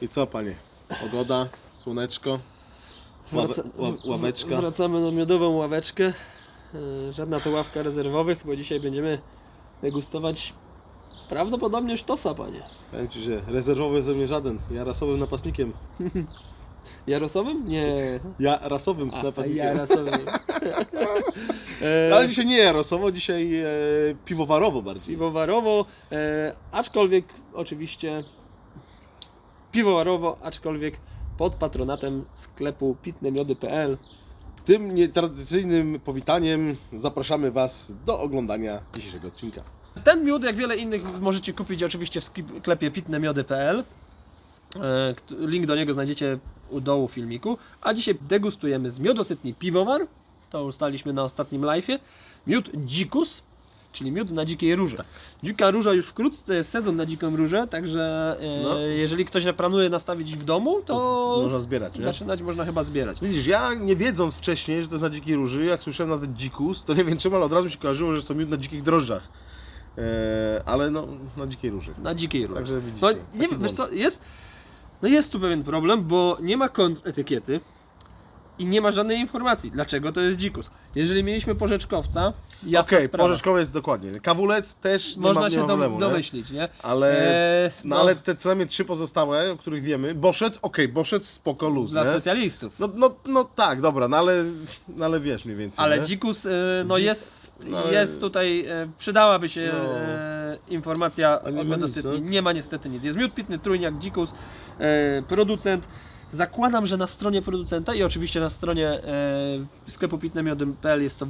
I co panie? Pogoda, słoneczko, ławe, ła, ławeczka. Wracamy na miodową ławeczkę. E, Żadna to ławka rezerwowych, bo dzisiaj będziemy degustować prawdopodobnie sztosa, panie. Powiem ci, że rezerwowy ze mnie żaden. Ja rasowym napastnikiem. Jarosowym? Nie. Ja rasowym A, napastnikiem. jarosowym. e, Ale dzisiaj nie jarosowo, dzisiaj e, piwowarowo bardziej. piwowarowo, e, aczkolwiek oczywiście piwowarowo, aczkolwiek pod patronatem sklepu pitnemiody.pl. Tym nietradycyjnym powitaniem zapraszamy Was do oglądania dzisiejszego odcinka. Ten miód, jak wiele innych, możecie kupić oczywiście w sklepie pitnemiody.pl. E, Link do niego znajdziecie u dołu filmiku. A dzisiaj degustujemy z miodosytni piwowar. To ustaliśmy na ostatnim live'ie. Miód dzikus, czyli miód na dzikiej róży. Dzika róża już wkrótce jest sezon na dziką różę, także e, No. jeżeli ktoś planuje nastawić w domu, To to można zbierać, nie? zaczynać można chyba zbierać. Widzisz, ja nie wiedząc wcześniej, że to jest na dzikiej róży, jak słyszałem nazwę dzikus, to nie wiem czemu, ale od razu mi się kojarzyło, że to miód na dzikich drożdżach. E, ale no, na dzikiej róży. Na dzikiej róży. Także widzicie. No nie wiem, wiesz co, jest, no jest tu pewien problem, bo nie ma kont etykiety i nie ma żadnej informacji, dlaczego to jest dzikus. Jeżeli mieliśmy porzeczkowca, jasna Okej, sprawa, jest dokładnie. Kawulec też nie można ma, nie się ma problemu, nie? domyślić, nie? Ale, Eee, no, ale te co najmniej trzy pozostałe, o których wiemy, Boszet, okej, Boszet spoko luz, dla nie? specjalistów. No, no, no tak, dobra, no ale, no ale wiesz mniej więcej, Ale nie? dzikus, e, no Dzik- jest, no ale- jest tutaj, e, przydałaby się No. e, informacja A nie o ma nic, no? Nie ma niestety nic. Jest miód pitny, trójniak, dzikus, e, producent. Zakładam, że na stronie producenta i oczywiście na stronie e, sklepu pitnemiodem.pl jest to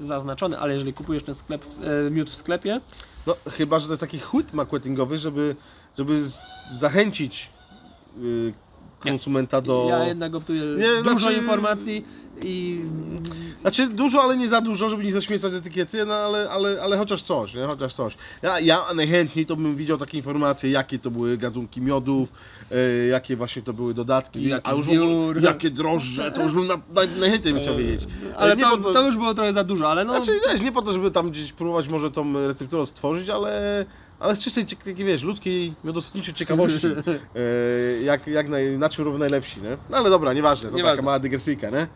zaznaczone, ale jeżeli kupujesz ten sklep, e, miód w sklepie, No chyba, że to jest taki chwyt marketingowy, żeby, żeby z- zachęcić y, konsumenta do... ja jednak optuję Nie, dużo znaczy- informacji i Znaczy dużo, ale nie za dużo, żeby nie zaśmiecać etykiety, no ale, ale, ale chociaż coś, nie? Chociaż coś. Ja, ja najchętniej to bym widział takie informacje, jakie to były gatunki miodów, e, jakie właśnie to były dodatki, Jaki a już zbiór. jakie drożdże, to już bym na, na, najchętniej bym chciał wiedzieć. ale nie to, po to już było trochę za dużo, ale no Znaczy wiesz, nie po to, żeby tam gdzieś próbować może tą recepturę stworzyć, ale, ale z czystej, takiej, wiesz, ludzkiej, miodosytniczej ciekawości, e, jak, jak naj, na czym robią najlepsi, nie? No ale dobra, nieważne, to Nieważne. taka mała dygresyjka, nie? Eee,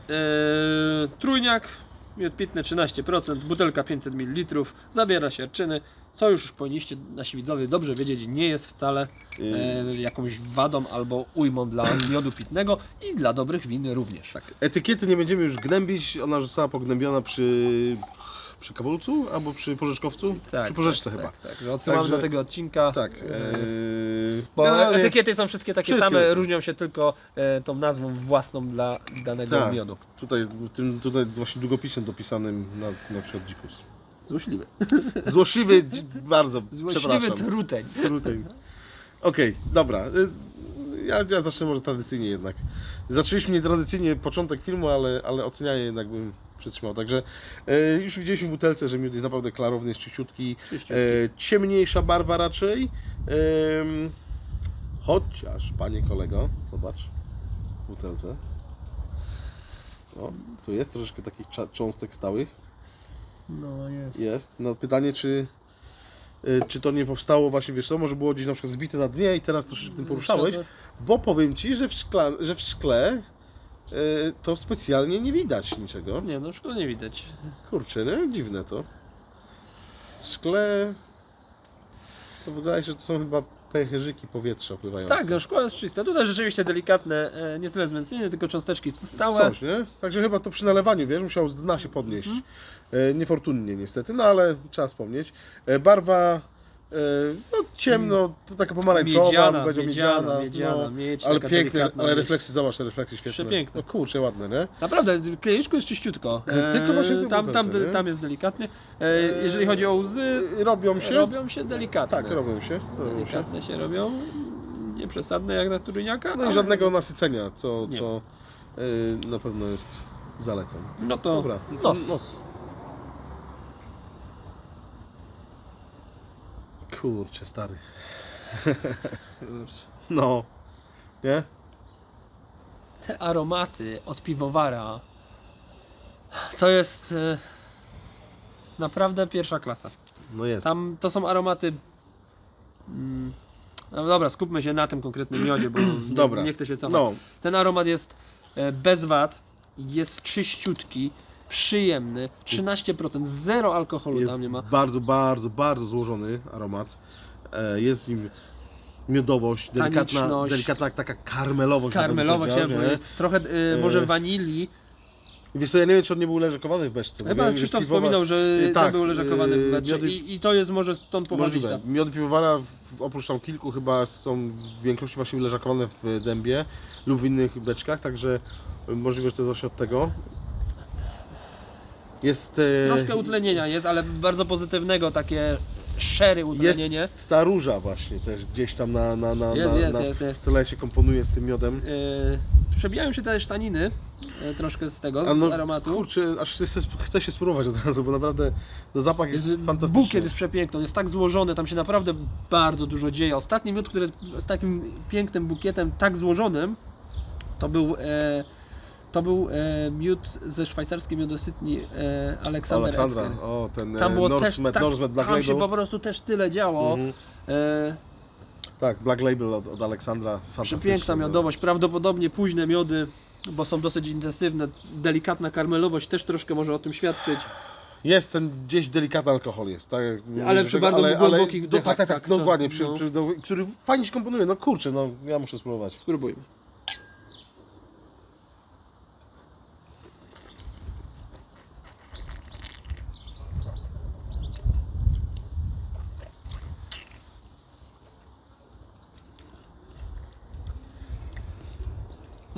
trójniak, miód pitny 13%, butelka 500 ml, zabiera się czyny, co już powinniście nasi widzowie dobrze wiedzieć, nie jest wcale e, jakąś wadą albo ujmą dla miodu pitnego i dla dobrych win również. Tak, etykiety nie będziemy już gnębić, ona została pognębiona przy, przy kawulcu albo przy porzeczkowcu? przy porzeczce tak, chyba. Tak, tak, że odsyłamy Także- do tego odcinka. Tak. e, Bo generalnie- etykiety są wszystkie takie wszystkie same, różnią się tylko e, tą nazwą własną dla danego Tak. miodu. Tutaj, tym, tutaj właśnie długopisem dopisanym na, na przykład dzikus. Złośliwy. Złośliwy, dzi- bardzo, Złośliwy przepraszam. truteń. Truteń. Okej, dobra. Y, Ja, ja zacznę może tradycyjnie jednak. Zaczęliśmy nietradycyjnie początek filmu, ale, ale ocenianie jednak bym przytrzymał. Także e, już widzieliśmy w butelce, że miód jest naprawdę klarowny, jest czyściutki. Czyściutki. E, ciemniejsza barwa raczej. Em, chociaż, panie kolego, zobacz w butelce. O, tu jest troszeczkę takich cząstek stałych. No jest. Jest. No pytanie, czy, czy to nie powstało właśnie, wiesz co, może było gdzieś na przykład zbite na dnie i teraz troszeczkę tym poruszałeś, bo powiem Ci, że w, szkle, że w szkle y, to specjalnie nie widać niczego. Nie, no szkoda nie widać. Kurczę, nie? Dziwne to. W szkle to wydaje się, że to są chyba pęcherzyki powietrza opływające. Tak, no szkło jest czyste. Tutaj rzeczywiście delikatne, e, nie tyle zmęcenie, tylko cząsteczki stałe. Coś, nie? Także chyba to przy nalewaniu, wiesz, musiał z dna się podnieść. E, niefortunnie niestety, no ale trzeba wspomnieć. E, barwa no, ciemno, to taka pomarańczowa, Miedziana, powiedział miedziana, miedziana, no, miedź, ale piękne, ale refleksy, zobacz te refleksy świetne. Przepiękne. No kurczę, ładne, nie? Naprawdę, w klieniczku jest czyściutko. E, tylko właśnie w tym tam, tam, nie? tam jest delikatny. E, jeżeli chodzi o łzy, E, Robią się? robią się delikatne. Tak, robią się. Robią. Delikatne się robią. Nie przesadne jak na turyniaka. No i ale- żadnego nasycenia, co, Nie. co e, na pewno jest zaletą. No to Dobra, no to Kurczę, stary. No. Nie? Te aromaty od piwowara to jest e, naprawdę pierwsza klasa. No jest. Tam to są aromaty. Mm, no dobra, skupmy się na tym konkretnym miodzie, bo Dobra. nie, nie chcę się cofać. No, Ten aromat jest e, bez wad, jest czyściutki, przyjemny, 13%, zero alkoholu jest tam nie ma. bardzo, bardzo, bardzo złożony aromat. E, Jest w nim miodowość, delikatna, Taniczność. delikatna taka karmelowość. bym Karmelowo się, nie? trochę e, może E, wanilii. Wiesz co, ja nie wiem, czy on nie był leżakowany w beczce. bo Chyba że Krzysztof piwowa- wspominał, że to tak, był leżakowany w e, metrze miody- I, i to jest może stąd pochodzi Możliwe. Miody w- oprócz tam kilku chyba są w większości właśnie leżakowane w dębie lub w innych beczkach, także możliwe, że to jest właśnie od tego. Jest, e, Troszkę utlenienia jest, ale bardzo pozytywnego, takie szery utlenienie. jest ta róża właśnie też gdzieś tam na, na, na, Jest, na, jest, na jest, jest. w tle się komponuje z tym miodem. E, przebijają się też taniny, e, troszkę z tego, A z no, aromatu. Kurczę, aż chcę, chcę się spróbować od razu, bo naprawdę no, zapach jest, Jest, fantastyczny. bukiet jest przepiękny, on jest tak złożony, tam się naprawdę bardzo dużo dzieje. Ostatni miód, który z takim pięknym bukietem, tak złożonym, to był, e, to był e, miód ze szwajcarskiej miodosytni e, Aleksander Aleksandra, Etzger. o ten Tam było też, Norsemed, tak, Norsemed Black tam się Label. po prostu też tyle działo. Mhm. E, Tak, Black Label od, od Aleksandra, fantastyczny. Przepiękna miodowość, prawdopodobnie późne miody, bo są dosyć intensywne, delikatna karmelowość też troszkę może o tym świadczyć. Jest ten gdzieś delikatny alkohol jest, tak? jak Ale mówisz, przy bardzo głębokich no, dechach, Tak, tak, tak, tak, no dokładnie, przy, no. Przy, no, który fajnie się komponuje, no kurczę, no ja muszę spróbować. Spróbujmy.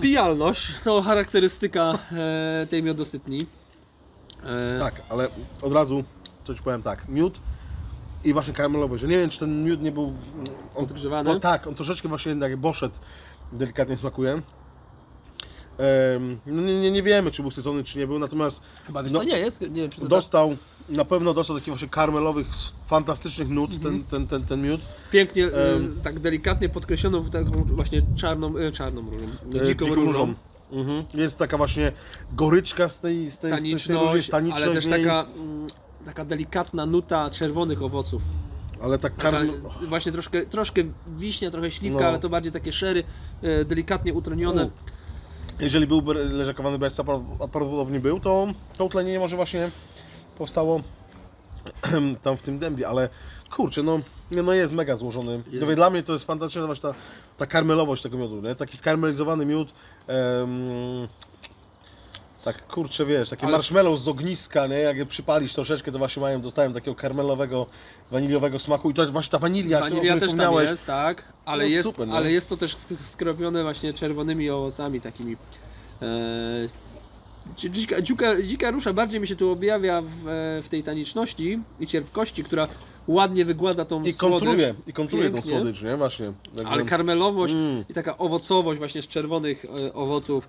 Pijalność to charakterystyka e, tej miodosytni. E, Tak, ale od razu ci powiem tak, miód i właśnie karmelowość, że nie wiem czy ten miód nie był... On, Odgrzewany? bo, tak, on troszeczkę właśnie jak boszet delikatnie smakuje. Em, no nie, nie, nie wiemy czy był sycony czy nie był, natomiast Chyba wiesz no, co, nie jest? Nie wiem, czy to tak- dostał, na pewno dostał takich właśnie karmelowych, fantastycznych nut, Mhm. ten, ten, ten, ten miód. Pięknie, e, Em. tak delikatnie podkreśloną w taką właśnie czarną, e, czarną różą, E, dziką, różą. Mhm. Jest taka właśnie goryczka z tej, z tej, z tej, z tej róży, jest taniczność ale też w niej, taka, mm, taka delikatna nuta czerwonych owoców. ale tak Taka, karm... właśnie troszkę, troszkę wiśnia, trochę śliwka, No. ale to bardziej takie szery, e, delikatnie utronione. Jeżeli byłby leżakowany beczce, a prawdopodobnie był, to to utlenienie może właśnie powstało tam w tym dębie, ale kurczę, no, no jest mega złożony. Jest. Dla mnie to jest fantastyczna właśnie ta, ta karmelowość tego miodu, nie? taki skarmelizowany miód. em, tak kurczę, wiesz, takie Ale- marshmallow z ogniska, nie? Jak je przypalisz troszeczkę, to właśnie mają, dostają takiego karmelowego, waniliowego smaku i to jest właśnie ta wanilia, Wanilia też tam wspomniałeś. jest, tak, ale, No jest, super, no. ale jest to też sk- skropione właśnie czerwonymi owocami takimi. E, dzika, dzika, dzika rusza bardziej mi się tu objawia w, e, w tej taniczności i cierpkości, która ładnie wygładza tą I kontruje, słodycz, i kontruje tą Pięknie. słodycz, nie? Właśnie. Ale karmelowość Mm. i taka owocowość właśnie z czerwonych e, owoców,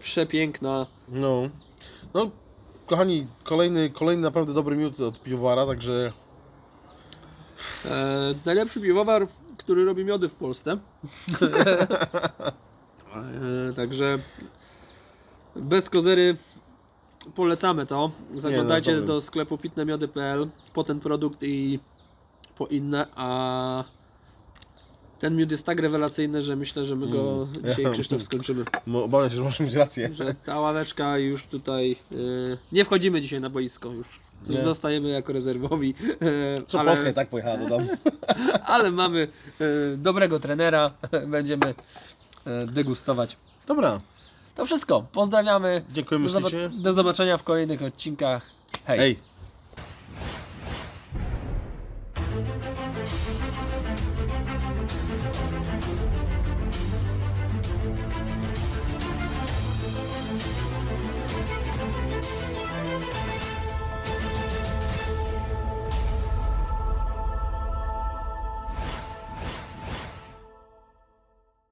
przepiękna. No. No, kochani, kolejny, kolejny naprawdę dobry miód od piwowara, także E, najlepszy piwowar, który robi miody w Polsce. e, także bez kozery polecamy to. Zaglądajcie no, dobry. do sklepu pitnemiody.pl po ten produkt i po inne, a ten miód jest tak rewelacyjny, że myślę, że my go Mm. dzisiaj Krzysztof skończymy. no, obawiam się, że masz mieć rację. Że ta ławeczka już tutaj e, nie wchodzimy dzisiaj na boisko już. Nie. Zostajemy jako rezerwowi. e, Co Polska i tak pojechała do domu. ale mamy e, dobrego trenera, będziemy e, degustować. Dobra, To wszystko. Pozdrawiamy. dziękujemy Do, zoba- do zobaczenia w kolejnych odcinkach. Hej. Hej.